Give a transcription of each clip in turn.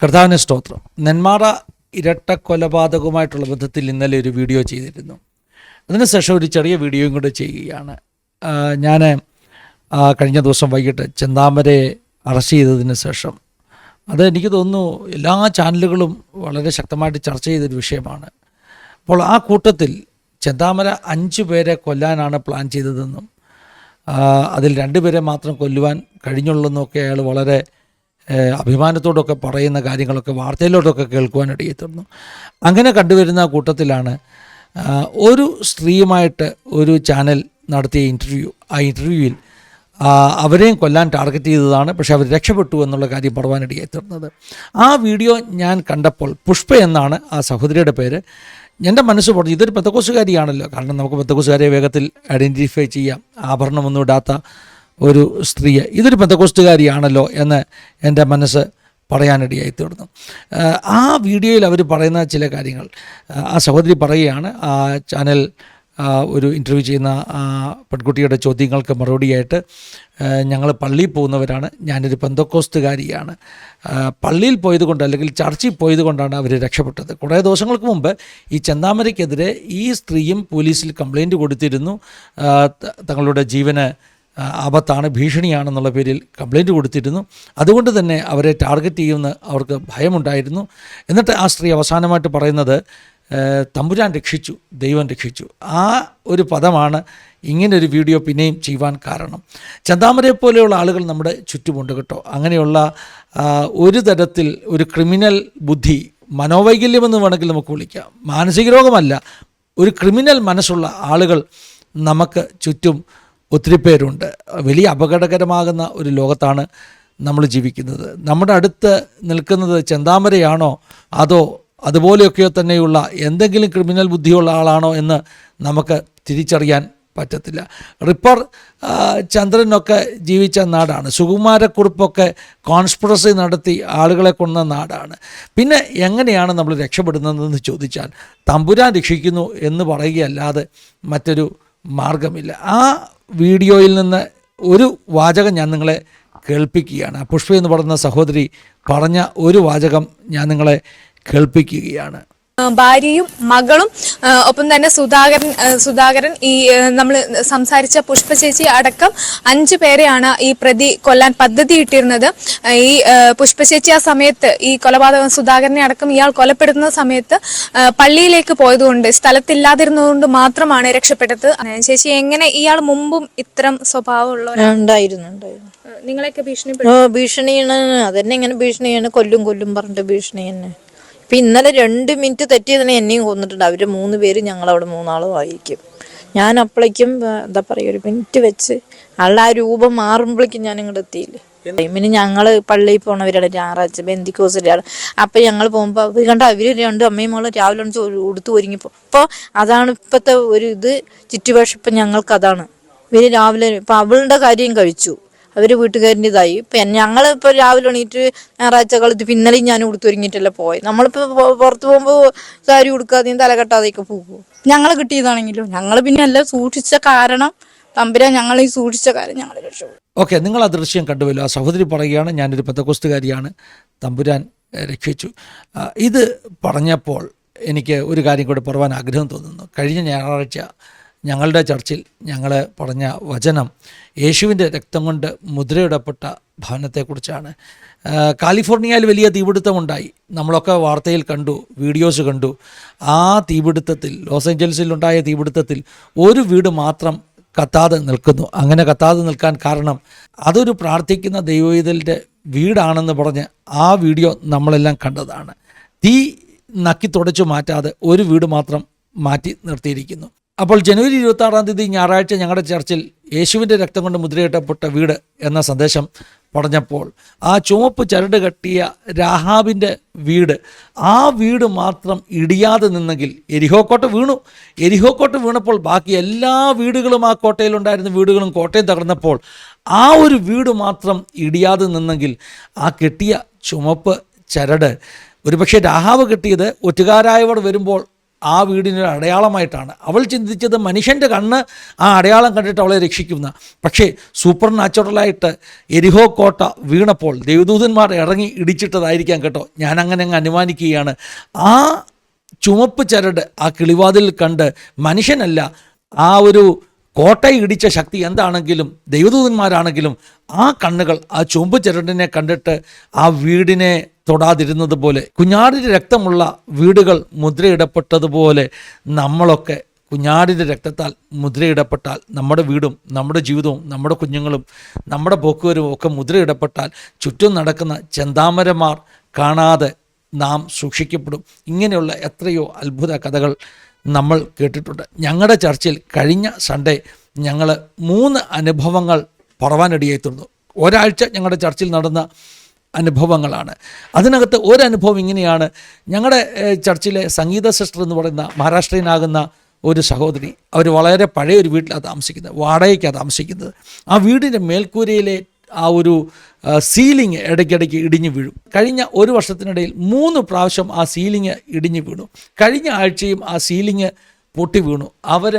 കർത്താവിന് സ്തോത്രം. നെന്മാറ ഇരട്ട കൊലപാതകവുമായിട്ടുള്ള ബന്ധത്തിൽ ഇന്നലെ ഒരു വീഡിയോ ചെയ്തിരുന്നു. അതിനുശേഷം ഒരു ചെറിയ വീഡിയോയും കൂടെ ചെയ്യുകയാണ്. ഞാൻ കഴിഞ്ഞ ദിവസം വൈകിട്ട് ചെന്താമരയെ അറസ്റ്റ് ചെയ്തതിന് ശേഷം. അത് എനിക്ക് തോന്നുന്നു എല്ലാ ചാനലുകളും വളരെ ശക്തമായിട്ട് ചർച്ച ചെയ്തൊരു വിഷയമാണ്. അപ്പോൾ ആ കൂട്ടത്തിൽ ചെന്താമര അഞ്ച് പേരെ കൊല്ലാനാണ് പ്ലാൻ ചെയ്തതെന്നും അതിൽ രണ്ടുപേരെ മാത്രം കൊല്ലുവാൻ കഴിഞ്ഞുള്ളെന്നൊക്കെ അയാൾ വളരെ അഭിമാനത്തോടൊക്കെ പറയുന്ന കാര്യങ്ങളൊക്കെ വാർത്തയിലോട്ടൊക്കെ കേൾക്കുവാനിടയിൽ തീർന്നു അങ്ങനെ കണ്ടുവരുന്ന കൂട്ടത്തിലാണ് ഒരു സ്ത്രീയുമായിട്ട് ഒരു ചാനൽ നടത്തിയ ഇന്റർവ്യൂ ആ ഇന്റർവ്യൂവിൽ അവരെയും കൊല്ലാൻ ടാർഗറ്റ് ചെയ്തതാണ് പക്ഷെ അവർ രക്ഷപ്പെട്ടു എന്നുള്ള കാര്യം പറവാനിടയായി തീർന്നത് ആ വീഡിയോ ഞാൻ കണ്ടപ്പോൾ പുഷ്പ എന്നാണ് ആ സഹോദരിയുടെ പേര്. എന്റെ മനസ്സ് പറഞ്ഞു ഇതൊരു പെത്തക്കോസുകാരിയാണല്ലോ കാരണം നമുക്ക് പെത്തക്കോസുകാരെ വേഗത്തിൽ ഐഡന്റിഫൈ ചെയ്യാം. ആഭരണമൊന്നും ഇടാത്ത ഒരു സ്ത്രീയെ. ഇതൊരു പെന്തക്കോസ്റ്റുകാരിയാണല്ലോ എന്ന് എന്റെ മനസ്സ് പറയാനിടയായി തീർന്നു. ആ വീഡിയോയിൽ അവർ പറയുന്ന ചില കാര്യങ്ങൾ. ആ സഹോദരി പറയുകയാണ് ആ ചാനൽ ഒരു ഇന്റർവ്യൂ ചെയ്യുന്ന ആ പെൺകുട്ടിയുടെ ചോദ്യങ്ങൾക്ക് മറുപടിയായിട്ട് ഞങ്ങൾ പള്ളിയിൽ പോകുന്നവരാണ് ഞാനൊരു പെന്തക്കോസ്തുകാരിയാണ്. പള്ളിയിൽ പോയത് കൊണ്ട് അല്ലെങ്കിൽ ചർച്ചിൽ പോയത് കൊണ്ടാണ് അവർ രക്ഷപ്പെട്ടത്. കുറേ ദിവസങ്ങൾക്ക് മുമ്പ് ഈ ചെന്താമരയ്ക്കെതിരെ ഈ സ്ത്രീയും പോലീസിൽ കംപ്ലൈന്റ് കൊടുത്തിരുന്നു. തങ്ങളുടെ ജീവന് ആപത്താണ് ഭീഷണിയാണെന്നുള്ള പേരിൽ കംപ്ലൈന്റ് കൊടുത്തിരുന്നു. അതുകൊണ്ട് തന്നെ അവരെ ടാർഗറ്റ് ചെയ്യുമെന്ന് അവർക്ക് ഭയമുണ്ടായിരുന്നു. എന്നിട്ട് ആ സ്ത്രീ അവസാനമായിട്ട് പറയുന്നത് തമ്പുരാൻ രക്ഷിച്ചു ദൈവം രക്ഷിച്ചു. ആ ഒരു പദമാണ് ഇങ്ങനൊരു വീഡിയോ പിന്നെയും ചെയ്യുവാൻ കാരണം. ചന്താമരയെ പോലെയുള്ള ആളുകൾ നമ്മുടെ ചുറ്റുമുണ്ട് കേട്ടോ. അങ്ങനെയുള്ള ഒരു തരത്തിൽ ഒരു ക്രിമിനൽ ബുദ്ധി മനോവൈകല്യമെന്ന് വേണമെങ്കിൽ നമുക്ക് വിളിക്കാം. മാനസിക രോഗമല്ല ഒരു ക്രിമിനൽ മനസ്സുള്ള ആളുകൾ നമുക്ക് ചുറ്റും ഒത്തിരി പേരുണ്ട്. വലിയ അപകടകരമാകുന്ന ഒരു ലോകത്താണ് നമ്മൾ ജീവിക്കുന്നത്. നമ്മുടെ അടുത്ത് നിൽക്കുന്നത് ചെന്താമരയാണോ? അതോ അതുപോലെയൊക്കെയോ തന്നെയുള്ള എന്തെങ്കിലും ക്രിമിനൽ ബുദ്ധിയുള്ള ആളാണോ എന്ന് നമുക്ക് തിരിച്ചറിയാൻ പറ്റത്തില്ല. റിപ്പർ ചന്ദ്രനൊക്കെ ജീവിച്ച നാടാണ്. സുകുമാരക്കുറിപ്പൊക്കെ കോൺസ്പിറസി നടത്തി ആളുകളെ കൊന്ന നാടാണ്. പിന്നെ എങ്ങനെയാണ് നമ്മൾ രക്ഷപ്പെടുന്നതെന്ന് ചോദിച്ചാൽ തമ്പുരാൻ രക്ഷിക്കുന്നു എന്ന് പറയുകയല്ലാതെ മറ്റൊരു മാർഗമില്ല. ആ വീഡിയോയിൽ നിന്ന് ഒരു വാചകം ഞാൻ നിങ്ങളെ കേൾപ്പിക്കുകയാണ്. പുഷ്പ എന്ന് പറയുന്ന സഹോദരി പറഞ്ഞ ഒരു വാചകം ഞാൻ നിങ്ങളെ കേൾപ്പിക്കുകയാണ്. ഭാര്യയും മകളും ഒപ്പം തന്നെ സുധാകരൻ സുധാകരൻ ഈ നമ്മൾ സംസാരിച്ച പുഷ്പ ചേച്ചി അടക്കം അഞ്ചു പേരെയാണ് ഈ പ്രതി കൊല്ലാൻ പദ്ധതി ഇട്ടിരുന്നത് ഈ പുഷ്പ ചേച്ചി ആ സമയത്ത് ഈ കൊലപാതകം സുധാകരനെ അടക്കം ഇയാൾ കൊലപ്പെടുന്ന സമയത്ത് പള്ളിയിലേക്ക് പോയതുകൊണ്ട് സ്ഥലത്തില്ലാതിരുന്നതുകൊണ്ട് മാത്രമാണ് രക്ഷപ്പെട്ടത്. ചേച്ചി എങ്ങനെ ഇയാൾ മുമ്പും ഇത്തരം സ്വഭാവമുള്ള ഉണ്ടായിരുന്നു നിങ്ങളെയൊക്കെ ഭീഷണി ഭീഷണിയാണ് അതന്നെ ഇങ്ങനെ ഭീഷണിയാണ് കൊല്ലും കൊല്ലും പറഞ്ഞിട്ട് ഭീഷണി തന്നെ. ഇപ്പൊ ഇന്നലെ രണ്ട് മിനിറ്റ് തെറ്റിയതിനെ എന്നെയും കൊന്നിട്ടുണ്ട്. അവർ മൂന്ന് പേര് ഞങ്ങളവിടെ മൂന്നാളും ആയിരിക്കും. ഞാൻ അപ്പോഴേക്കും എന്താ പറയുക ഒരു മിനിറ്റ് വെച്ച് ആളുടെ ആ രൂപം മാറുമ്പോഴേക്കും ഞാൻ ഇങ്ങോട്ട് എത്തിയില്ലേ ടൈമിന് ഞങ്ങൾ പള്ളിയിൽ പോണവരാണ് ഞായറാഴ്ച ബന്ധിക്കോസിലാണ് അപ്പൊ ഞങ്ങൾ പോകുമ്പോ അത് കണ്ട അവർ രണ്ടും അമ്മയും മോളും രാവിലെ ഉടുത്തു ഒരുങ്ങി ഉടുത്ത് ഒരുങ്ങിപ്പോ അപ്പൊ അതാണ് ഇപ്പത്തെ ഒരു ഇത്. ചുറ്റുഭാഷ ഇപ്പൊ ഞങ്ങൾക്ക് അതാണ്. ഇവർ രാവിലെ ഇപ്പൊ അവളുടെ കാര്യം കഴിച്ചു. അവർ വീട്ടുകാരന്റെ ഇതായി ഇപ്പൊ ഞങ്ങൾ ഇപ്പൊ രാവിലെ എണീറ്റ് ഞായറാഴ്ച കളത്ത് പിന്നലെയും ഞാൻ ഉടുത്തൊരുങ്ങിയിട്ടല്ലേ പോയി. നമ്മളിപ്പോ പുറത്തു പുറത്ത് പോകുമ്പോ സാരി ഉടുക്കാതെയും തല കെട്ടാതെയൊക്കെ പോകും ഞങ്ങൾ കിട്ടിയതാണെങ്കിലും? ഞങ്ങൾ പിന്നെ എല്ലാം സൂക്ഷിച്ച കാരണം തമ്പുരാൻ ഞങ്ങൾ ഈ സൂക്ഷിച്ച കാര്യം ഞങ്ങൾ രക്ഷപ്പെടും ഓക്കെ നിങ്ങൾ ആ ദൃശ്യം കണ്ടുവല്ലോ. ആ സഹോദരി പറയുകയാണ് ഞാനൊരു പെത്തക്കോസ്തുകാരിയാണ് തമ്പുരാൻ രക്ഷിച്ചു. ഇത് പറഞ്ഞപ്പോൾ എനിക്ക് ഒരു കാര്യം കൂടെ പറവാൻ ആഗ്രഹം തോന്നുന്നു. കഴിഞ്ഞ ഞായറാഴ്ച ഞങ്ങളുടെ ചർച്ചിൽ ഞങ്ങൾ പറഞ്ഞ വചനം യേശുവിന്റെ രക്തം കൊണ്ട് മുദ്രയിടപ്പെട്ട ഭവനത്തെക്കുറിച്ചാണ്. കാലിഫോർണിയയിൽ വലിയ തീപിടുത്തമുണ്ടായി. നമ്മളൊക്കെ വാർത്തയിൽ കണ്ടു വീഡിയോസ് കണ്ടു. ആ തീപിടുത്തത്തിൽ ലോസ് ഏഞ്ചൽസിലുണ്ടായ തീപിടുത്തത്തിൽ ഒരു വീട് മാത്രം കത്താതെ നിൽക്കുന്നു. അങ്ങനെ കത്താതെ നിൽക്കാൻ കാരണം അതൊരു പ്രാർത്ഥിക്കുന്ന ദൈവവിതലിന്റെ വീടാണെന്ന് പറഞ്ഞ് ആ വീഡിയോ നമ്മളെല്ലാം കണ്ടതാണ്. തീ നക്കി തുടച്ചു മാറ്റാതെ ഒരു വീട് മാത്രം മാറ്റി നിർത്തിയിരിക്കുന്നു. അപ്പോൾ ജനുവരി ഇരുപത്തി ആറാം തീയതി ഞായറാഴ്ച ഞങ്ങളുടെ ചർച്ചിൽ യേശുവിന്റെ രക്തം കൊണ്ട് മുദ്രയിട്ടപ്പെട്ട വീട് എന്ന സന്ദേശം പറഞ്ഞപ്പോൾ ആ ചുവപ്പ് ചരട് കെട്ടിയ രാഹാബിന്റെ വീട് ആ വീട് മാത്രം ഇടിയാതെ നിന്നെങ്കിൽ എരിഹോക്കോട്ട വീണു. എരിഹോക്കോട്ട വീണപ്പോൾ ബാക്കി എല്ലാ വീടുകളും ആ കോട്ടയിലുണ്ടായിരുന്ന വീടുകളും കോട്ടയം തകർന്നപ്പോൾ ആ ഒരു വീട് മാത്രം ഇടിയാതെ നിന്നെങ്കിൽ ആ കെട്ടിയ ചുമപ്പ് ചരട്. ഒരുപക്ഷെ രാഹാവ് കെട്ടിയത് ഒറ്റുകാരായവർ വരുമ്പോൾ ആ വീടിനൊരു അടയാളമായിട്ടാണ്. അവൾ ചിന്തിച്ചത് മനുഷ്യന്റെ കണ്ണ് ആ അടയാളം കണ്ടിട്ട് അവളെ രക്ഷിക്കുന്ന. പക്ഷേ സൂപ്പർ നാച്ചുറലായിട്ട് എരിഹോ കോട്ട വീണപ്പോൾ ദേവദൂതന്മാർ ഇറങ്ങി ഇടിച്ചിട്ടതായിരിക്കാം കേട്ടോ. ഞാൻ അങ്ങനെ അങ്ങ് അനുമാനിക്കുകയാണ്. ആ ചുമപ്പ് ചരട് ആ കിളിവാതിൽ കണ്ട് മനുഷ്യനല്ല ആ ഒരു കോട്ടയെ ഇടിച്ച ശക്തി എന്താണെങ്കിലും ദൈവദൂതന്മാരാണെങ്കിലും ആ കണ്ണുകൾ ആ ചുമപ്പ് ചരടിനെ കണ്ടിട്ട് ആ വീടിനെ തൊടാതിരുന്നത് പോലെ കുഞ്ഞാടിന്റെ രക്തമുള്ള വീടുകൾ മുദ്രയിടപ്പെട്ടതുപോലെ നമ്മളൊക്കെ കുഞ്ഞാടിന്റെ രക്തത്താൽ മുദ്രയിടപ്പെട്ടാൽ നമ്മുടെ വീടും നമ്മുടെ ജീവിതവും നമ്മുടെ കുഞ്ഞുങ്ങളും നമ്മുടെ പോക്കുവരും ഒക്കെ മുദ്രയിടപ്പെട്ടാൽ ചുറ്റും നടക്കുന്ന ചെന്താമരമാർ കാണാതെ നാം സൂക്ഷിക്കപ്പെടും. ഇങ്ങനെയുള്ള എത്രയോ അത്ഭുത കഥകൾ നമ്മൾ കേട്ടിട്ടുണ്ട്. ഞങ്ങളുടെ ചർച്ചിൽ കഴിഞ്ഞ സൺഡേ ഞങ്ങൾ മൂന്ന് അനുഭവങ്ങൾ പറവാനിടയായി തീർന്നു. ഒരാഴ്ച ഞങ്ങളുടെ ചർച്ചിൽ നടന്ന അനുഭവങ്ങളാണ്. അതിനകത്ത് ഒരനുഭവം ഇങ്ങനെയാണ്. ഞങ്ങളുടെ ചർച്ചിലെ സംഗീത സിസ്റ്റർ എന്ന് പറയുന്ന മഹാരാഷ്ട്രീയനാകുന്ന ഒരു സഹോദരി അവർ വളരെ പഴയ ഒരു വീട്ടിലാണ് താമസിക്കുന്നത് വാടകയ്ക്കാണ് താമസിക്കുന്നത്. ആ വീടിന്റെ മേൽക്കൂരയിലെ ആ ഒരു സീലിംഗ് ഇടയ്ക്കിടയ്ക്ക് ഇടിഞ്ഞു വീഴും. കഴിഞ്ഞ ഒരു വർഷത്തിനിടയിൽ മൂന്ന് പ്രാവശ്യം ആ സീലിംഗ് ഇടിഞ്ഞു വീണു. കഴിഞ്ഞ ആഴ്ചയും ആ സീലിംഗ് പൊട്ടി വീണു. അവർ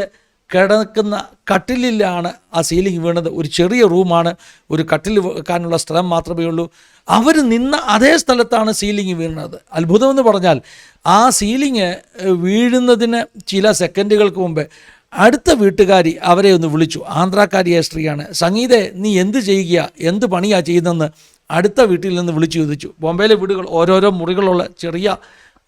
കിടക്കുന്ന കട്ടിലിലാണ് ആ സീലിംഗ് വീണത്. ഒരു ചെറിയ റൂമാണ് ഒരു കട്ടിൽ വെക്കാനുള്ള സ്ഥലം മാത്രമേ ഉള്ളൂ. അവർ നിന്ന അതേ സ്ഥലത്താണ് സീലിംഗ് വീണത്. അത്ഭുതമെന്ന് പറഞ്ഞാൽ ആ സീലിംഗ് വീഴുന്നതിന് ചില സെക്കൻഡുകൾക്ക് മുമ്പേ അടുത്ത വീട്ടുകാരി അവരെ ഒന്ന് വിളിച്ചു. ആന്ധ്രാക്കാരിയായ സ്ത്രീയാണ്. സംഗീതെ നീ എന്ത് ചെയ്യുക? എന്ത് പണിയാണ് ചെയ്യുന്നതെന്ന്? അടുത്ത വീട്ടിൽ നിന്ന് വിളിച്ചു ചോദിച്ചു. ബോംബെയിലെ വീടുകൾ ഓരോരോ മുറികളുള്ള ചെറിയ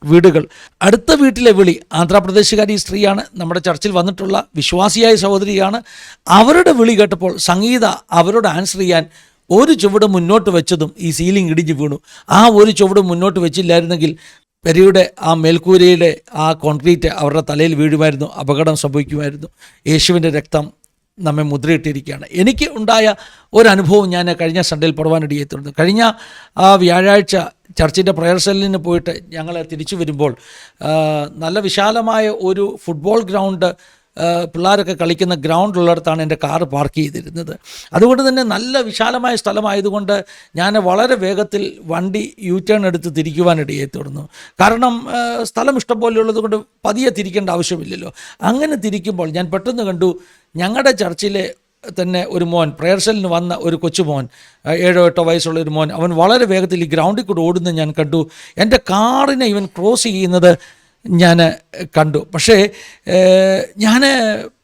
വീടുകൾ. അടുത്ത വീട്ടിലെ വിളി ആന്ധ്രാപ്രദേശുകാരി സ്ത്രീയാണ്. നമ്മുടെ ചർച്ചിൽ വന്നിട്ടുള്ള വിശ്വാസിയായ സഹോദരിയാണ്. അവരുടെ വിളി കേട്ടപ്പോൾ സംഗീത അവരോട് ആൻസർ ചെയ്യാൻ ഒരു ചുവട് മുന്നോട്ട് വെച്ചതും ഈ സീലിംഗ് ഇടിഞ്ഞു വീണു. ആ ഒരു ചുവട് മുന്നോട്ട് വെച്ചില്ലായിരുന്നെങ്കിൽ പെരിയുടെ ആ മേൽക്കൂരയുടെ ആ കോൺക്രീറ്റ് അവരുടെ തലയിൽ വീഴുമായിരുന്നു അപകടം സംഭവിക്കുമായിരുന്നു. യേശുവിന്റെ രക്തം നമ്മെ മുദ്രയിട്ടിരിക്കുകയാണ്. എനിക്ക് ഉണ്ടായ ഒരനുഭവം ഞാൻ കഴിഞ്ഞ സൺഡേയിൽ പടുവാനിടയെത്തുന്നു കഴിഞ്ഞ ആ വ്യാഴാഴ്ച ചർച്ചിന്റെ പ്രയർ സെല്ലിന് പോയിട്ട് ഞങ്ങൾ തിരിച്ചു വരുമ്പോൾ നല്ല വിശാലമായ ഒരു ഫുട്ബോൾ ഗ്രൗണ്ട് പിള്ളേരൊക്കെ കളിക്കുന്ന ഗ്രൗണ്ട് ഉള്ളിടത്താണ് എന്റെ കാറ് പാർക്ക് ചെയ്തിരുന്നത്. അതുകൊണ്ട് തന്നെ നല്ല വിശാലമായ സ്ഥലമായതുകൊണ്ട് ഞാൻ വളരെ വേഗത്തിൽ വണ്ടി യു ടേൺ എടുത്ത് തിരിക്കുവാനിടയായി തുടർന്നു. കാരണം സ്ഥലം ഇഷ്ടംപോലെയുള്ളത് കൊണ്ട് പതിയെ തിരിക്കേണ്ട ആവശ്യമില്ലല്ലോ. അങ്ങനെ തിരിക്കുമ്പോൾ ഞാൻ പെട്ടെന്ന് കണ്ടു ഞങ്ങളുടെ ചർച്ചിലെ തന്നെ ഒരു മോൻ പ്രയർ സെല്ലിന് വന്ന ഒരു കൊച്ചുമോൻ ഏഴോ എട്ടോ വയസ്സുള്ള ഒരു മോൻ അവൻ വളരെ വേഗത്തിൽ ഈ ഗ്രൗണ്ടിൽ കൂടെ ഓടുന്നത് ഞാൻ കണ്ടു. എന്റെ കാറിനെ ഇവൻ ക്രോസ് ചെയ്യുന്നത് ഞാൻ കണ്ടു. പക്ഷേ ഞാൻ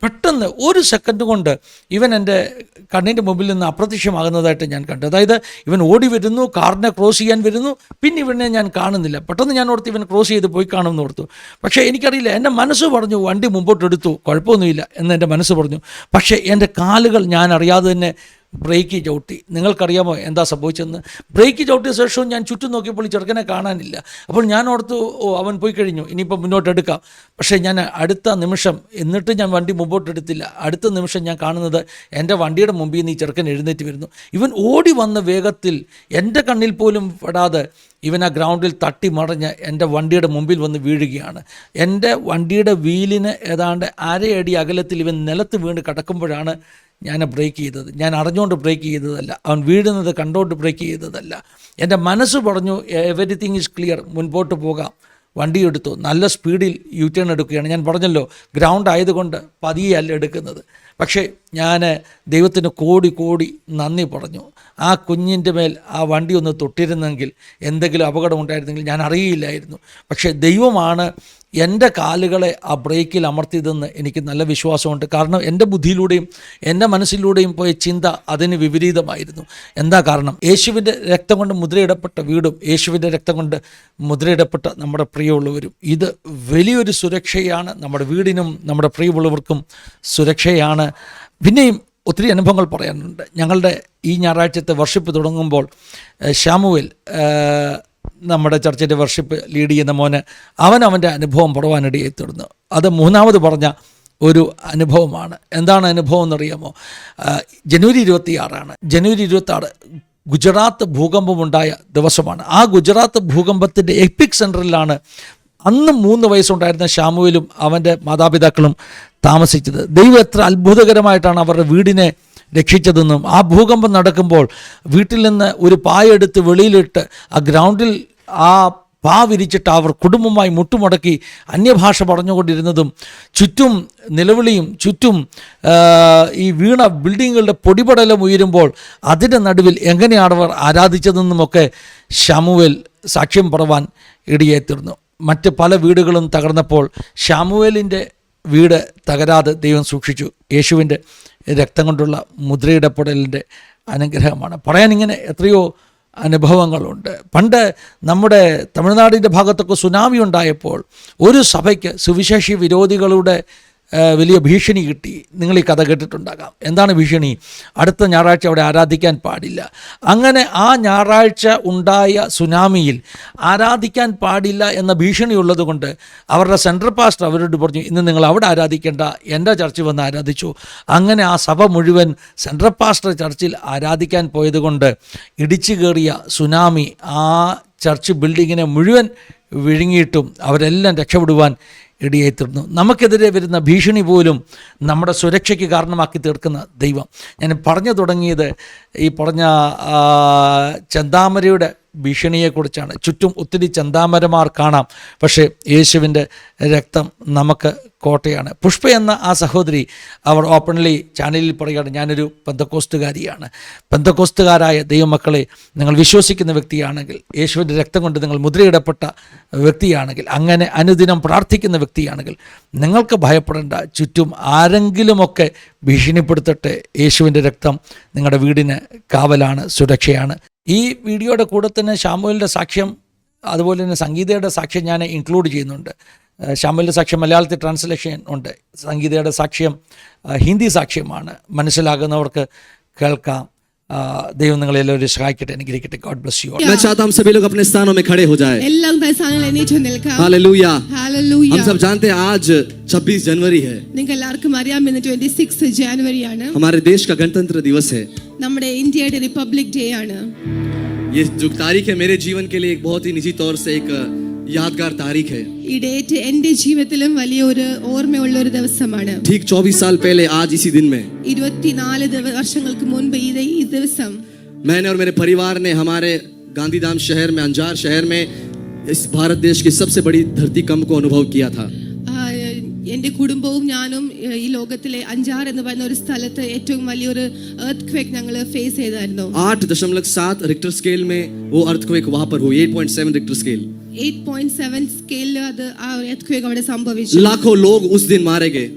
പെട്ടെന്ന് ഒരു സെക്കൻഡ് കൊണ്ട് ഇവൻ എന്റെ കണ്ണിന്റെ മുമ്പിൽ നിന്ന് അപ്രത്യക്ഷമാകുന്നതായിട്ട് ഞാൻ കണ്ടു. അതായത് ഇവൻ ഓടി വരുന്നു കാറിനെ ക്രോസ് ചെയ്യാൻ വരുന്നു പിന്നെ ഇവനെ ഞാൻ കാണുന്നില്ല. പെട്ടെന്ന് ഞാൻ ഓർത്ത് ഇവൻ ക്രോസ് ചെയ്ത് പോയി കാണുമെന്ന് ഓർത്തു. പക്ഷേ എനിക്കറിയില്ല എന്റെ മനസ്സ് പറഞ്ഞു വണ്ടി മുമ്പോട്ടെടുത്തു കുഴപ്പമൊന്നുമില്ല എന്ന് എന്റെ മനസ്സ് പറഞ്ഞു. പക്ഷേ എന്റെ കാലുകൾ ഞാൻ അറിയാതെ തന്നെ ബ്രേക്ക് ചവിട്ടി. നിങ്ങൾക്കറിയാമോ എന്താ സംഭവിച്ചതെന്ന്? ബ്രേക്ക് ചവിട്ടിയ ശേഷവും ഞാൻ ചുറ്റും നോക്കിയപ്പോൾ ചെറുക്കനെ കാണാനില്ല. അപ്പോൾ ഞാൻ ഓർത്ത് അവൻ പോയി കഴിഞ്ഞു. ഇനിയിപ്പോൾ മുന്നോട്ട് എടുക്കാം പക്ഷേ ഞാൻ അടുത്ത നിമിഷം എന്നിട്ട് ഞാൻ വണ്ടി മുമ്പോട്ടെടുത്തില്ല. അടുത്ത നിമിഷം ഞാൻ കാണുന്നത് എന്റെ വണ്ടിയുടെ മുമ്പിൽ നിന്ന് ഈ ചെറുക്കൻ എഴുന്നേറ്റ് വരുന്നു. ഇവൻ ഓടി വന്ന വേഗത്തിൽ എന്റെ കണ്ണിൽ പോലും പെടാതെ ഇവൻ ആ ഗ്രൗണ്ടിൽ തട്ടി മറിഞ്ഞ് എന്റെ വണ്ടിയുടെ മുമ്പിൽ വന്ന് വീഴുകയാണ്. എന്റെ വണ്ടിയുടെ വീലിന് ഏതാണ്ട് അരയടി അകലത്തിൽ ഇവൻ നിലത്ത് വീണ് കിടക്കുമ്പോഴാണ് ഞാൻ ബ്രേക്ക് ചെയ്തത്. ഞാൻ അറിഞ്ഞുകൊണ്ട് ബ്രേക്ക് ചെയ്തതല്ല. അവൻ വീഴുന്നത് കണ്ടുകൊണ്ട് ബ്രേക്ക് ചെയ്തതല്ല. എന്റെ മനസ്സ് പറഞ്ഞു എവരിത്തിങ് ഈസ് ക്ലിയർ മുൻപോട്ട് പോകാം. വണ്ടി എടുത്തു. നല്ല സ്പീഡിൽ യു ടേൺ എടുക്കുകയാണ്. ഞാൻ പറഞ്ഞല്ലോ ഗ്രൗണ്ട് ആയതുകൊണ്ട് പതിയെ അല്ല എടുക്കുന്നത്. പക്ഷേ ഞാൻ ദൈവത്തിന് കോടി കോടി നന്ദി പറഞ്ഞു. ആ കുഞ്ഞിന്റെ മേൽ ആ വണ്ടി ഒന്ന് തൊട്ടിരുന്നെങ്കിൽ എന്തെങ്കിലും അപകടം ഉണ്ടായിരുന്നെങ്കിൽ ഞാൻ അറിയില്ലായിരുന്നു. പക്ഷേ ദൈവമാണ് എന്റെ കാലുകളെ ആ ബ്രേക്കിൽ അമർത്തിയതെന്ന് എനിക്ക് നല്ല വിശ്വാസമുണ്ട്. കാരണം എന്റെ ബുദ്ധിയിലൂടെയും എന്റെ മനസ്സിലൂടെയും പോയ ചിന്ത അതിന് വിപരീതമായിരുന്നു. എന്താ കാരണം? യേശുവിന്റെ രക്തം കൊണ്ട് മുദ്രയിടപ്പെട്ട വീടും യേശുവിന്റെ രക്തം കൊണ്ട് മുദ്രയിടപ്പെട്ട നമ്മുടെ പ്രിയമുള്ളവരും ഇത് വലിയൊരു സുരക്ഷയാണ്. നമ്മുടെ വീടിനും നമ്മുടെ പ്രിയമുള്ളവർക്കും സുരക്ഷയാണ്. പിന്നെയും ഒത്തിരി അനുഭവങ്ങൾ പറയാനുണ്ട്. ഞങ്ങളുടെ ഈ ഞായറാഴ്ചത്തെ വർഷിപ്പ് തുടങ്ങുമ്പോൾ ഷാമുവിൽ നമ്മുടെ ചർച്ചിന്റെ വർഷിപ്പ് ലീഡ് ചെയ്യുന്ന മോന് അവൻ അവന്റെ അനുഭവം പുറവാനിടയിൽ തുടർന്നു അത് മൂന്നാമത് പറഞ്ഞ ഒരു അനുഭവമാണ്. എന്താണ് അനുഭവം എന്നറിയാമോ? ജനുവരി ഇരുപത്തിയാറാണ്. ജനുവരി ഇരുപത്തി ആറ് ഗുജറാത്ത് ഭൂകമ്പമുണ്ടായ ദിവസമാണ്. ആ ഗുജറാത്ത് ഭൂകമ്പത്തിന്റെ എപ്പിക് സെന്ററിലാണ് അന്ന് മൂന്ന് വയസ്സുണ്ടായിരുന്ന ഷാമുവിലും അവന്റെ മാതാപിതാക്കളും താമസിച്ചത്. ദൈവം എത്ര അത്ഭുതകരമായിട്ടാണ് അവരുടെ വീടിനെ രക്ഷിച്ചതെന്നും ആ ഭൂകമ്പം നടക്കുമ്പോൾ വീട്ടിൽ നിന്ന് ഒരു പായെടുത്ത് വെളിയിലിട്ട് ആ ഗ്രൗണ്ടിൽ ആ പാ വിരിച്ചിട്ട് അവർ കുടുംബമായി മുട്ടുമുടക്കി അന്യഭാഷ പറഞ്ഞുകൊണ്ടിരുന്നതും ചുറ്റും നിലവിളിയും ചുറ്റും ഈ വീണ ബിൽഡിങ്ങുകളുടെ പൊടിപടലം ഉയരുമ്പോൾ അതിന്റെ നടുവിൽ എങ്ങനെയാണ് അവർ ആരാധിച്ചതെന്നുമൊക്കെ ഷാമുവേൽ സാക്ഷ്യം പറവാൻ ഇടിയേത്തിരുന്നു മറ്റ് പല വീടുകളും തകർന്നപ്പോൾ ഷാമുവേലിന്റെ വീട് തകരാതെ ദൈവം സൂക്ഷിച്ചു. യേശുവിന്റെ രക്തം കൊണ്ടുള്ള മുദ്രയിടപെടലിന്റെ അനുഗ്രഹമാണ്. പറയാൻ ഇങ്ങനെ എത്രയോ അനുഭവങ്ങളുണ്ട്. പണ്ട് നമ്മുടെ തമിഴ്നാടിന്റെ ഭാഗത്തൊക്കെ സുനാമി ഉണ്ടായപ്പോൾ ഒരു സഭയ്ക്ക് സുവിശേഷി വിരോധികളുടെ വലിയ ഭീഷണി കിട്ടി. നിങ്ങൾ ഈ കഥ കേട്ടിട്ടുണ്ടാകാം. എന്താണ് ഭീഷണി? അടുത്ത ഞായറാഴ്ച അവിടെ ആരാധിക്കാൻ പാടില്ല. അങ്ങനെ ആ ഞായറാഴ്ച ഉണ്ടായ സുനാമിയിൽ ആരാധിക്കാൻ പാടില്ല എന്ന ഭീഷണി ഉള്ളതുകൊണ്ട് അവരുടെ സെൻട്രൽ പാസ്റ്റർ അവരോട് പറഞ്ഞു ഇന്ന് നിങ്ങൾ അവിടെ ആരാധിക്കേണ്ട. എന്റെ ചർച്ചിൽ വന്ന് ആരാധിച്ചു. അങ്ങനെ ആ സഭ മുഴുവൻ സെൻട്രൽ പാസ്റ്റർ ചർച്ചിൽ ആരാധിക്കാൻ പോയതുകൊണ്ട് ഇടിച്ചു കയറിയ സുനാമി ആ ചർച്ച് ബിൽഡിങ്ങിനെ മുഴുവൻ വിഴുങ്ങിയിട്ടും അവരെല്ലാം രക്ഷപ്പെടുവാൻ ഇടിയേറ്റിരുന്നു. നമുക്കെതിരെ വരുന്ന ഭീഷണി പോലും നമ്മുടെ സുരക്ഷയ്ക്ക് കാരണമാക്കി തീർക്കുന്ന ദൈവം. ഞാൻ പറഞ്ഞു തുടങ്ങിയത് ഈ പറഞ്ഞ ചെന്താമരയുടെ ഭീഷണിയെക്കുറിച്ചാണ്. ചുറ്റും ഒത്തിരി ചന്താമരമാർ കാണാം. പക്ഷേ യേശുവിന്റെ രക്തം നമുക്ക് കോട്ടയാണ്. പുഷ്പ എന്ന ആ സഹോദരി അവർ ഓപ്പൺലി ചാനലിൽ പറയുകയാണ് ഞാനൊരു പെന്തക്കോസ്തുകാരിയാണ്. പെന്തക്കോസ്തുകാരായ ദൈവമക്കളെ നിങ്ങൾ വിശ്വസിക്കുന്ന വ്യക്തിയാണെങ്കിൽ യേശുവിന്റെ രക്തം കൊണ്ട് നിങ്ങൾ മുദ്രയിടപ്പെട്ട വ്യക്തിയാണെങ്കിൽ അങ്ങനെ അനുദിനം പ്രാർത്ഥിക്കുന്ന വ്യക്തിയാണെങ്കിൽ നിങ്ങൾക്ക് ഭയപ്പെടേണ്ട ചുറ്റും ആരെങ്കിലുമൊക്കെ ഭീഷണിപ്പെടുത്തട്ടെ. യേശുവിന്റെ രക്തം നിങ്ങളുടെ വീടിന് കാവലാണ് സുരക്ഷയാണ്. ഈ വീഡിയോയുടെ കൂടെ തന്നെ ഷാമുവിന്റെ സാക്ഷ്യം അതുപോലെ തന്നെ സംഗീതയുടെ സാക്ഷ്യം ഞാൻ ഇൻക്ലൂഡ് ചെയ്യുന്നുണ്ട്. ഏഹ് ഷാമുവിൻ്റെ സാക്ഷ്യം മലയാളത്തിൽ ട്രാൻസ്ലേഷൻ ഉണ്ട് സംഗീതയുടെ സാക്ഷ്യം ആ, ഹിന്ദി സാക്ഷ്യമാണ് മനസ്സിലാകുന്നവർക്ക് കേൾക്കാം ആ, ദൈവം നിങ്ങളെല്ലാവരും സഹായിക്കട്ടെ അനുഗ്രഹിക്കട്ടെ ഗോഡ് ബ്ലസ് യു मैं चाहता हूं हम सभी लोग अपने स्थानों में खड़े हो जाए എല്ലാവരും തലസ്ഥാനം എണീച്ചു നിൽക്കാം हालेलुया Hallelujah. हम सब जानते हैं आज 26 जनवरी है നിങ്ങൾക്ക് എല്ലാവർക്കും അറിയാം ഇന്ന് ട്വന്റി സിക്സ് ജാനുവരിയാണ് हमारे देश का गणतंत्र दिवस है നമ്മുടെ ഇന്ത്യയുടെ റിപ്പബ്ലിക് ഡേ ആണ് ये जो तारीख है मेरे जीवन के लिए एक बहुत ही निजी तौर से एक यादगार तारीख है ഈ ഡേറ്റ് എന്റെ ജീവിതത്തിലും വലിയ ഒരു ഓർമ്മയുള്ള ഒരു ദിവസമാണ് ठीक 24 साल पहले आज इसी दिन में ഇരുപത്തിനാല് ദിവ- വർഷങ്ങൾക്ക് മുൻപ് ഈ ദ- ഈ ദിവസം मैंने और मेरे परिवार ने हमारे गांधीधाम शहर में अंजार शहर में इस भारत देश की सबसे बड़ी धरती कंप को अनुभव किया था ആ, എന്റെ കുടുംബവും ഞാനും ഏഹ്, ഈ ലോകത്തിലെ അഞ്ചാർ എന്ന് പറയുന്ന ഒരു സ്ഥലത്ത് ഏറ്റവും വലിയൊരു എർത്ത് ക്വേക്ക് ഞങ്ങൾ ഫേസ് ചെയ്തായിരുന്നു आठ दशमलव सात रिक्टर स्केल में वो अर्थक्वेक वहां पर हुई 8.7 Richter scale eight point seven സ്കെയിലിൽ അത് ആ എർത്ത് ക്വേക്ക് അവിടെ സംഭവിച്ചു लाखों लोग उस दिन मारे गए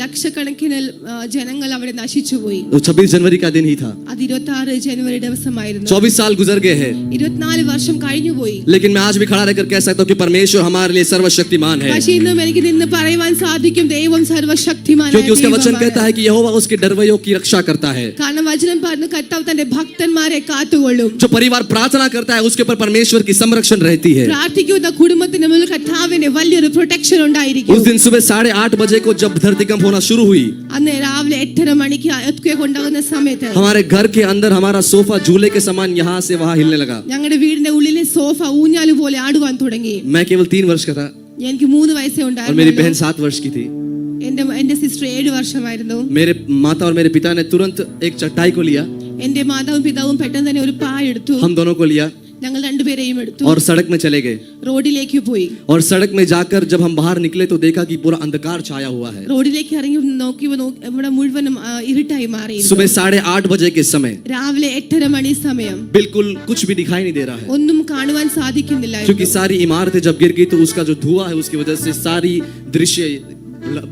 ലക്ഷക്കണക്കിന് ആ, ജനങ്ങൾ അവിടെ നശിച്ചുപോയി वो 26 जनवरी का दिन ही था അത് ഇരുപത്തി ആറ് ജനുവരി ദിവസമായിരുന്നു 24 साल गुजर गए हैं ഇരുപത്തിനാല് വർഷം കഴിഞ്ഞുപോയി लेकिन मैं आज भी खड़ा रहकर कह सकता हूँ कि परमेश्वर हमारे लिए सर्वशक्तिमान है പക്ഷെ ഇന്നും എനിക്ക് നിന്ന് പറയുവാൻ സാധിക്കും ദൈവം സർവശക്തിമാനായ क्योंकि उसका वचन ദൈവമാണ്. कहता है कि यहोवा उसके डरवयों की रक्षा करता है കാരണം വചനം പറഞ്ഞു കർത്താവ് തന്റെ ഭക്തന്മാരെ കാത്തുകൊള്ളും जो परिवार प्रार्थना करता है उसके ऊपर परमेश्वर की संरक्षण रहती है പ്രാർത്ഥിക്കുന്ന കുടുംബത്തിന് മുന്നിൽ കർത്താവിന്റെ വലിയൊരു പ്രൊട്ടക്ഷൻ ഉണ്ടായിരിക്കും उस दिन सुबह साढ़े आठ बजे को जब धरतीकंप होना शुरू हुई അന്ന് രാവിലെ എട്ടര മണിക്ക് earthquake ഉണ്ടാകുന്ന സമയത്ത് हमारे घर के अंदर हमारा सोफा झूले के समान यहाँ से वहां हिलने लगा ഞങ്ങളുടെ വീടിന്റെ ഉള്ളിലെ സോഫ ഊഞ്ഞാല് പോലെ ആടുവാൻ തുടങ്ങി मैं केवल तीन वर्ष का था എനിക്ക് മൂന്ന് വയസ്സേ और मेरी ഉണ്ടായിരുന്നു बहन सात वर्ष की थी എന്റെ എന്റെ സിസ്റ്റർ ഏഴ് വർഷമായിരുന്നു मेरे माता और मेरे पिता ने तुरंत एक चट्टाई को लिया എന്റെ മാതാവും പിതാവും പെട്ടെന്ന് തന്നെ ഒരു പാ എടുത്തു हम दोनों को लिया ഞങ്ങൾ രണ്ടുപേരെയും എടുത്തു और सड़क में चले गए റോഡിലേക്ക് പോയി और सड़क में जाकर जब हम बाहर निकले तो देखा कि पूरा अंधकार छाया हुआ है റോഡിലേക്ക് ഇറങ്ങി നോക്കിയപ്പോ നോക്കി- ഇവിടെ മുഴുവനും ആ, ഇരുട്ടായി മാറി सुबह साढ़े आठ बजे के समय രാവിലെ എട്ടര മണി സമയം बिल्कुल कुछ भी दिखाई नहीं दे रहा है ഒന്നും കാണുവാൻ സാധിക്കുന്നില്ല क्योंकि सारी इमारतें जब गिर गई तो उसका जो धुआं है उसकी वजह से सारी दृश्य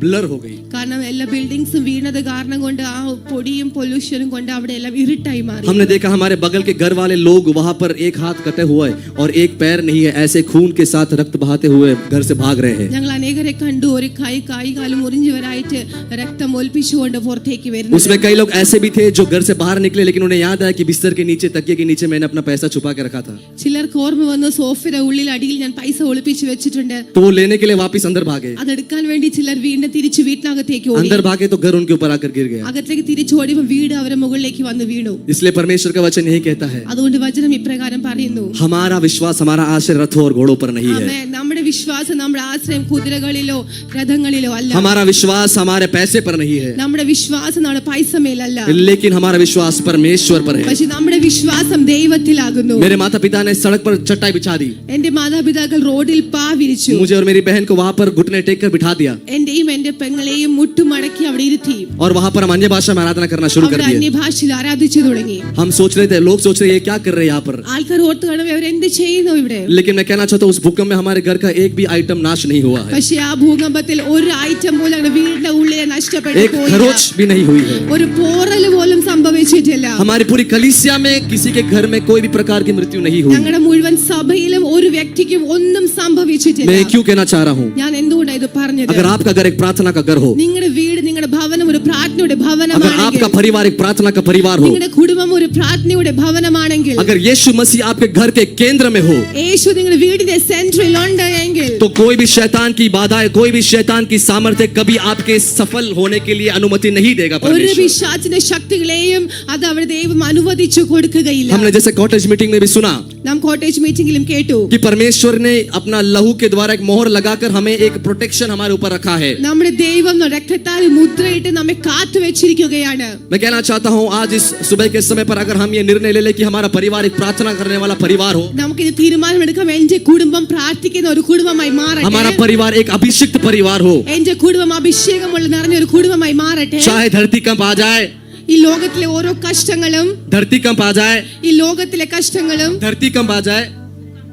ब्लर हो गई കാരണം എല്ലാ ബിൽഡിങ്സും വീണത് കാരണം കൊണ്ട് ആ പൊടിയും പൊല്യൂഷനും കൊണ്ട് അവിടെ എല്ലാം ഇരുട്ടായി മാറി हमने देखा हमारे बगल के घर वाले लोग वहां पर एक हाथ कटे हुए और एक पैर नहीं है ऐसे खून के साथ रक्त बहाते हुए घर से भाग रहे हैं ഞങ്ങൾ അനേകരെ കണ്ടു ഒരു കൈ കാലുകാലും മുറിഞ്ഞവരായിട്ട് രക്തം ഒൽപ്പിച്ചുകൊണ്ട് പുറത്തേക്ക് വരുന്നു उसमें कई लोग ऐसे भी थे जो घर से बाहर निकले लेकिन उन्हें याद आया कि बिस्तर के नीचे तकिए के नीचे मैंने अपना पैसा छुपा के रखा था ചിലർക്ക് ഓർമ്മ വന്നു സോഫയുടെ ഉള്ളിൽ അടിയിൽ ഞാൻ പൈസ ഒളിപ്പിച്ചു വെച്ചിട്ടുണ്ട് तो वो लेने के लिए वापस अंदर भागे അതെടുക്കാൻ വേണ്ടി ചിലർ വീണ്ടും തിരിച്ചു വീട്ടിനകത്തേക്ക് ഓടി अंदर भागे तो घर उनके ऊपर आकर गिर गया അകത്തേക്ക് തിരിച്ചു ഓടിയപ്പോൾ വീട് അവരുടെ മുകളിലേക്ക് വന്ന് വീണു इसलिए परमेश्वर का वचन यही कहता है അതുകൊണ്ട് വചനം ഇപ്രകാരം പറയുന്നു हमारा विश्वास हमारा आश्रय रथों और घोड़ों पर नहीं है ആമേൻ. നമ്മുടെ വിശ്വാസം നമ്മുടെ ആശ്രയം കുതിരകളിലോ രഥങ്ങളിലോ അല്ല हमारा विश्वास हमारे पैसे पर नहीं है നമ്മുടെ വിശ്വാസം നമ്മുടെ പൈസ മേലല്ല लेकिन हमारा विश्वास परमेश्वर पर है പക്ഷെ നമ്മുടെ വിശ്വാസം ദൈവത്തിലാകുന്നു मेरे माता पिता ने सड़क पर चटाई बिछा दी എന്റെ മാതാപിതാക്കൾ റോഡിൽ പാ വിരിച്ചു मुझे और मेरी बहन को वहां पर घुटने टेक कर बिठा दिया എന്റെയും എന്റെ പെങ്ങളെയും മുട്ടുമടക്കി അവിടെ ഇരുത്തി और वहां पर हम अन्य भाषा में आराधना करना शुरू कर അവർ दिए അന്യഭാഷയിൽ ആരാധിച്ചു തുടങ്ങി हम सोच रहे थे लोग सोच रहे हैं ये क्या कर रहे हैं यहाँ पर ആൾക്കാർ ഓർത്ത് കാണും അവരെന്ത് ചെയ്യുന്നു ഇവിടെ लेकिन मैं कहना चाहता हूँ उस भूकंप में हमारे घर का एक भी आइटम नाश नहीं हुआ है പക്ഷെ ആ ഭൂകമ്പത്തിൽ ഒരു ഐറ്റം പോലും ഞങ്ങളുടെ വീടിന്റെ ഉള്ളിലെ നഷ്ടപ്പെട്ടു एक പോയില്ല खरोच भी नहीं हुई है ഒരു പോറൽ പോലും സംഭവിച്ചിട്ടില്ല हमारी पूरी कलीसिया में किसी के घर में कोई भी प्रकार की मृत्यु नहीं हुई ഞങ്ങളുടെ മുഴുവൻ സഭയിലും ഒരു വ്യക്തിക്കും ഒന്നും സംഭവിച്ചിട്ടില്ല मैं क्यों कहना चाह रहा हूँ ഞാൻ എന്തുകൊണ്ടാണ് ഇത് പറഞ്ഞത് अगर आपका घर एक प्रार्थना का घर हो നിങ്ങളുടെ വീട് നിങ്ങളുടെ ഭവനം ഒരു പ്രാർത്ഥനയുടെ अगर ഭവനമാണെങ്കിൽ आपका परिवार एक प्रार्थना का परिवार हो നിങ്ങളുടെ കുടുംബം ഒരു പ്രാർത്ഥനയുടെ ഭവനമാണെങ്കിൽ अगर यीशु मसीह आपके घर के केंद्र में हो യേശു നിങ്ങളുടെ വീടിന്റെ സെൻട്രൽ ഉണ്ട് എങ്കിൽ तो कोई भी शैतान की बाधाएं कोई भी शैतान की सामर्थ्य कभी आपके सफल होने के लिए अनुमति नहीं देगा ഒരു परमेश्वर വിശ്വാസത്തിന്റെ ശക്തികളെയും അത് അവിടെ ദൈവം അനുവദിച്ചു കൊടുക്കുകയില്ല हमने जैसे कॉटेज मीटिंग में भी सुना നാം കോട്ടേജ് മീറ്റിംഗിലും കേട്ടു कि परमेश्वर ने अपना लहू के द्वारा एक मोहर लगाकर हमें एक प्रोटेक्शन हमारे ऊपर रखा है നമ്മുടെ ദൈവം രക്തത്താൽ മുദ്രയിട്ട് നമ്മെ കാത്തു വെച്ചിരിക്കുകയാണ് मैं कहना चाहता हूँ आज इस सुबह के समय पर अगर हम ये निर्णय ले लें कि हमारा परिवार एक प्रार्थना करने वाला परिवार हो നമുക്കിത് തീരുമാനമെടുക്കാം എന്റെ കുടുംബം പ്രാർത്ഥിക്കുന്ന ഒരു കുടുംബമായി हमारा മാറട്ടെ परिवार एक अभिषिक्त परिवार हो എന്റെ കുടുംബം അഭിഷേകമുള്ള നിറഞ്ഞ ഒരു കുടുംബമായി മാറട്ടെ चाहे धरती कंप आ जाए ഈ ലോകത്തിലെ ഓരോ കഷ്ടങ്ങളും धरती कंप आ जाए ഈ ലോകത്തിലെ കഷ്ടങ്ങളും धरती कंप आ जाए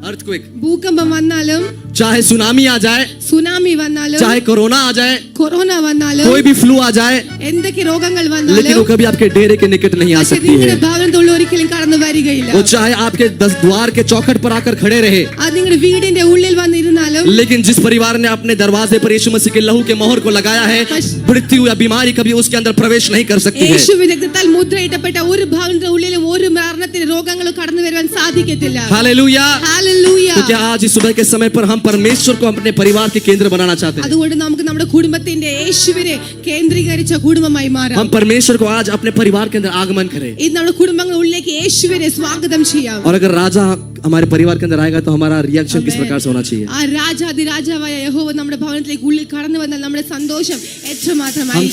अर्थक्वेक ഭൂകമ്പം വന്നാലും चाहे सुनामी आ जाए സുനാമി വന്നാലും चाहे कोरोना आ जाए കൊറോണ വന്നാലും कोई भी फ्लू आ जाए എന്തൊക്കെ രോഗങ്ങൾ लेकिन വന്നാലും वो कभी आपके डेरे के निकट नहीं आ പക്ഷെ सकती നിങ്ങളുടെ है ഭവനത്തുള്ള ഒരിക്കലും കടന്നു വരികയില്ല वो चाहे आपके दस द्वार के चौखट पर आकर खड़े रहे അത് നിങ്ങളുടെ വീടിന്റെ ഉള്ളിൽ വന്നിരുന്നാലും लेकिन जिस परिवार ने अपने दरवाजे पर यीशु मसीह के लहू के मोहर को लगाया है मृत्यु या बीमारी कभी उसके अंदर प्रवेश नहीं कर सकती है യേശു വിദഗ്ധത്താൽ മുദ്രയിട്ടപ്പെട്ട ഒരു ഭവനത്തിന്റെ ഉള്ളിലും ഒരു മരണത്തിന് രോഗങ്ങളും കടന്നു വരുവാൻ സാധിക്കത്തില്ല हालेलुया Hallelujah. तो क्या आज इस सुबह के समय पर हम परमेश्वर को अपने परिवार के केंद्र बनाना चाहते हैं അതുകൊണ്ട് നമുക്ക് നമ്മുടെ കുടുംബത്തിന്റെ യേശുവിനെ കേന്ദ്രീകരിച്ച കുടുംബമായി മാറാം हम परमेश्वर को आज अपने परिवार के अंदर आगमन करें ഇത് നമ്മുടെ കുടുംബങ്ങളുടെ ഉള്ളിലേക്ക് യേശുവിനെ സ്വാഗതം ചെയ്യാം और अगर राजा हमारे परिवार के अंदर आएगा तो हमारा रिएक्शन किस प्रकार से होना चाहिए ആ രാജാതിരാജാവായ യഹോവ നമ്മുടെ ഭവനത്തിലേക്ക് ഉള്ളിൽ കടന്നു വന്നാൽ നമ്മുടെ സന്തോഷം എത്രമാത്രമായി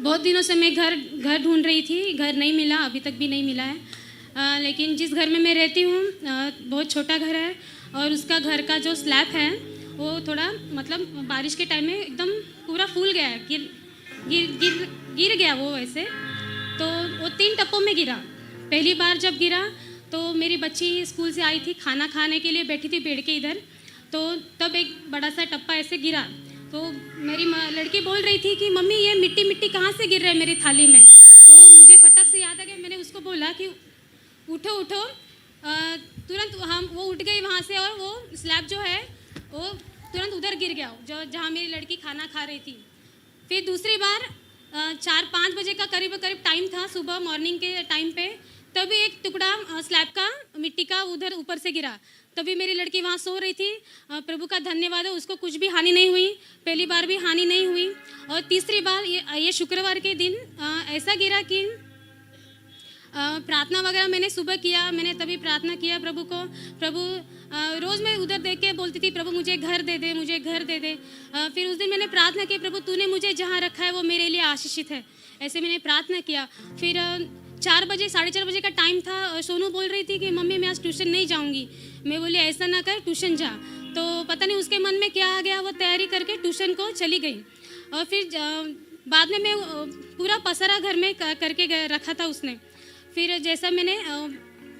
बहुत दिनों से मैं घर घर ढूंढ रही थी घर नहीं मिला अभी तक भी नहीं मिला है अ, लेकिन जिस घर में मैं रहती हूँ अ, बहुत छोटा घर है और उसका घर का जो स्लैब है वो थोड़ा मतलब बारिश के टाइम में एकदम पूरा फूल गया है गिर गिर गिर गिर गया वो वैसे। तो वो तीन टप्पों में गिरा। पहली बार जब गिरा तो मेरी बच्ची स्कूल से आई थी खाना खाने के लिए बैठी थी पेड़ के इधर। तो तब एक बड़ा सा टप्पा ऐसे गिरा। तो मेरी लड़की बोल रही थी कि मम्मी ये मिट्टी मिट्टी कहाँ से गिर रहा है मेरी थाली में? तो मुझे फटक से याद आ गया। मैंने उसको बोला कि उठो उठो अ, तुरंत हम, वो उठ गई वहाँ से और वो स्लैब जो है, वो तुरंत उधर गिर गया, जो, जहाँ मेरी लड़की खाना खा रही थी। फिर दूसरी बार चार पाँच बजे का करीब करीब टाइम था, सुबह मॉर्निंग के टाइम पे, तभी एक टुकड़ा स्लैब का मिट्टी का उधर ऊपर से गिरा। तभी मेरी लड़की वहाँ सो रही थी प्रभु का धन्यवाद है, उसको कुछ भी हानि नहीं हुई, पहली बार भी हानि नहीं हुई। और तीसरी बार ये ये शुक्रवार के दिन ऐसा गिरा कि प्रार्थना वगैरह मैंने सुबह किया, मैंने तभी प्रार्थना किया प्रभु को। प्रभु रोज़ मैं उधर देख के बोलती थी, प्रभु, मुझे घर दे दे, मुझे घर दे दे। फिर उस दिन मैंने प्रार्थना की, प्रभु, तूने मुझे जहाँ रखा है, वो मेरे लिए आशीषित है। ऐसे मैंने प्रार्थना किया। फिर चार बजे, साढ़े चार बजे का टाइम था सोनू बोल रही थी कि, मम्मी, मैं आज ट्यूशन नहीं जाऊँगी। मैं बोली, ऐसा ना कर ट्यूशन जा। तो पता नहीं उसके मन में क्या आ गया, वो तैयारी करके ट्यूशन को चली गई। और फिर बाद में मैं पूरा पसरा घर में करके रखा था उसने। फिर जैसा मैंने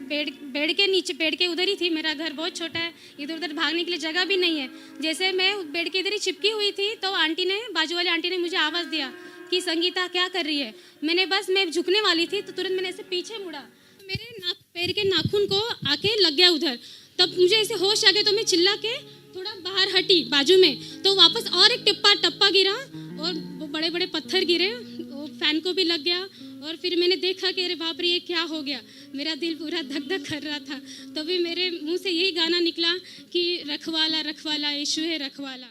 बेड बेड के नीचे, बेड के उधर ही थी। मेरा घर बहुत छोटा है इधर उधर भागने के लिए जगह भी नहीं है। जैसे मैं बेड के इधर ही चिपकी हुई थी तो आंटी ने, बाजू वाली आंटी ने मुझे आवाज़ दिया कि, संगीता, क्या कर रही है? मैंने बस, मैं झुकने वाली थी तो तुरंत मैंने ऐसे पीछे मुड़ा। मेरे नाक, पैर के नाखून को आके लग गया उधर। तब मुझे ऐसे होश आ गया तो मैं चिल्ला के थोड़ा बाहर हटी बाजू में। तो वापस और एक टिप्पा, टप्पा गिरा और बड़े बड़े पत्थर गिरे, वो फ़ैन को भी लग गया। और फिर मैंने देखा कि अरे बाप रे, ये क्या हो गया? मेरा दिल पूरा धक धक कर रहा था। तभी मेरे मुँह से यही गाना निकला कि रखवाला रखवाला, यीशु है रखवाला।